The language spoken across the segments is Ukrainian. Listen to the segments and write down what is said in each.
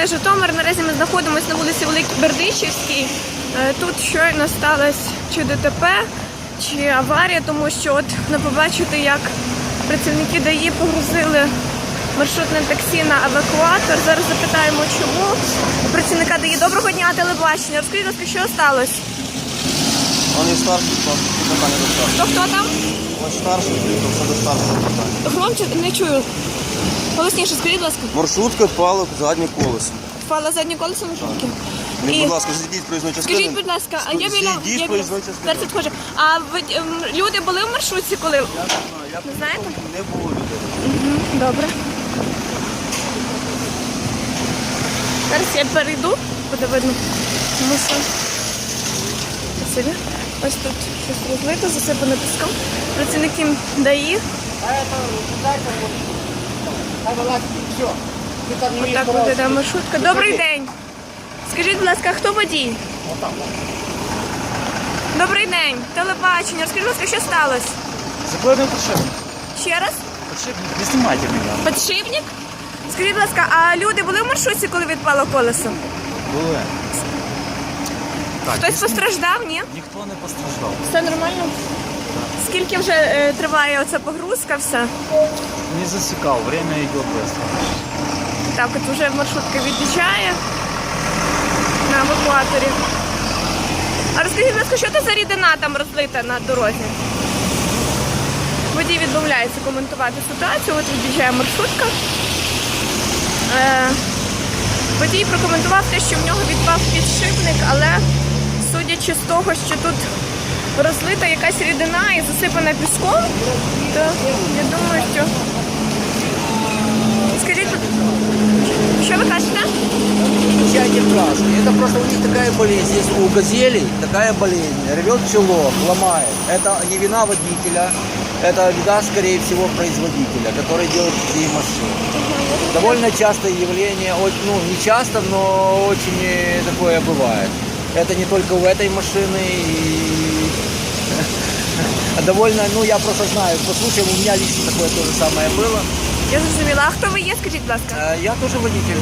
вітаю Житомир. Наразі ми знаходимося на вулиці Великій Бердичівській. Е, Тут щойно сталося чи ДТП, чи аварія, тому що от не побачите, як працівники ДАІ погрузили маршрутне таксі на евакуатор. Зараз запитаємо, чому працівника ДАІ. Доброго дня, телебачення. Розкажіть, ласка, що сталося? Он і старший, то питання до. Хто хто там? Ось старший, то все до старшого питання. Громче не чую. Голосніше, скажіть, будь ласка, Маршрутка впала в заднє колесо. впала заднє колесо маршрутки. Не, І- будь ласка, зійдіть з проїзної частини. Скажіть, будь ласка, а я біля Зійдіть з проїзної частини. зараз підходжу. А ви ем, люди були в маршрутці, коли не знаєте? Не було людей. Добре. Зараз я перейду, буде видно. Тому що Спасибі. Ось тут щось розлито, засипано піском. Працівники ДАІ. Отак виглядає маршрутка. Добрий день. Скажіть, будь ласка, хто водій? Добрий день. Телебачення. Розкажіть, будь ласка, що сталося? Закладываем подшипник. Ще раз? Подшипник. Не снимайте меня. Подшипник? Скажіть, будь ласка, а люди були в маршрутці, коли відпало колесо? Були. Так, Хтось постраждав, ні? Ніхто не постраждав. Все нормально? Скільки вже е, триває оця погрузка, все? Не засекал, время идет быстро. Так, от вже маршрутка від'їжджає на евакуаторі. А розкажіть, будь ласка, що це за рідина там розлита на дорозі? Водій відмовляється коментувати ситуацію, от від'їжджає маршрутка. Е, водій прокоментував те, що в нього відпав підшипник, але судячи з того, що тут розлита якась рідина і засипана піском, то я думаю, що. Скажіть, що ви кажете? Включайте краски. Это просто у них такая болезнь. Есть у газелей такая болезнь. Рвет чело, ломает. Это не вина водителя. Это вина, скорее всего, производителя, который делает такие машины. Довольно частое явление, очень- ну не часто, но очень э, такое бывает. Это не только у этой машины. И... а Довольно, ну я просто знаю, по случаям у меня лично такое то же самое было. Я зрозуміла. А хто ви є, скажіть, будь ласка? Э, Я тоже водитель.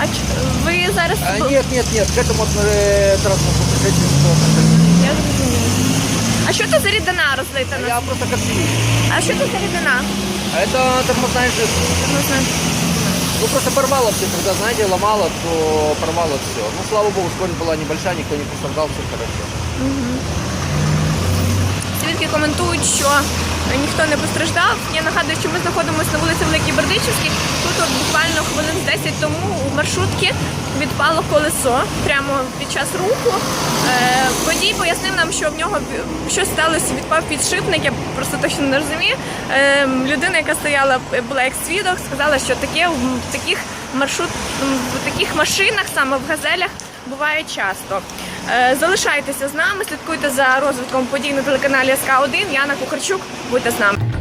А ч- ви зараз. А, Нет, нет, нет, к этому э, транспортному средству Я зрозуміла. А що це за рідина розлита? на- Я просто как цивил. А що це за рідина? А это тормозная жидкость. Не знаю. Ну просто порвало все, когда, знаете, ломало, то порвало все. Ну, слава богу, скорость была небольшая, никто не пострадал, все хорошо. Свідки коментують, що ніхто не постраждав. Я нагадую, що ми знаходимося на вулиці Великій Бердичівській. Тут от буквально хвилин 10 тому маршрутки відпало колесо прямо під час руху. Е, водій пояснив нам, що в нього щось сталося, відпав підшипник. Я просто точно не розумію. Е, людина, яка стояла, була як свідок, сказала, що таке в таких маршрут в таких машинах, саме в газелях, буває часто. Е, Залишайтеся з нами, слідкуйте за розвитком подій на телеканалі СК 1 Яна Кухарчук. Будьте з нами.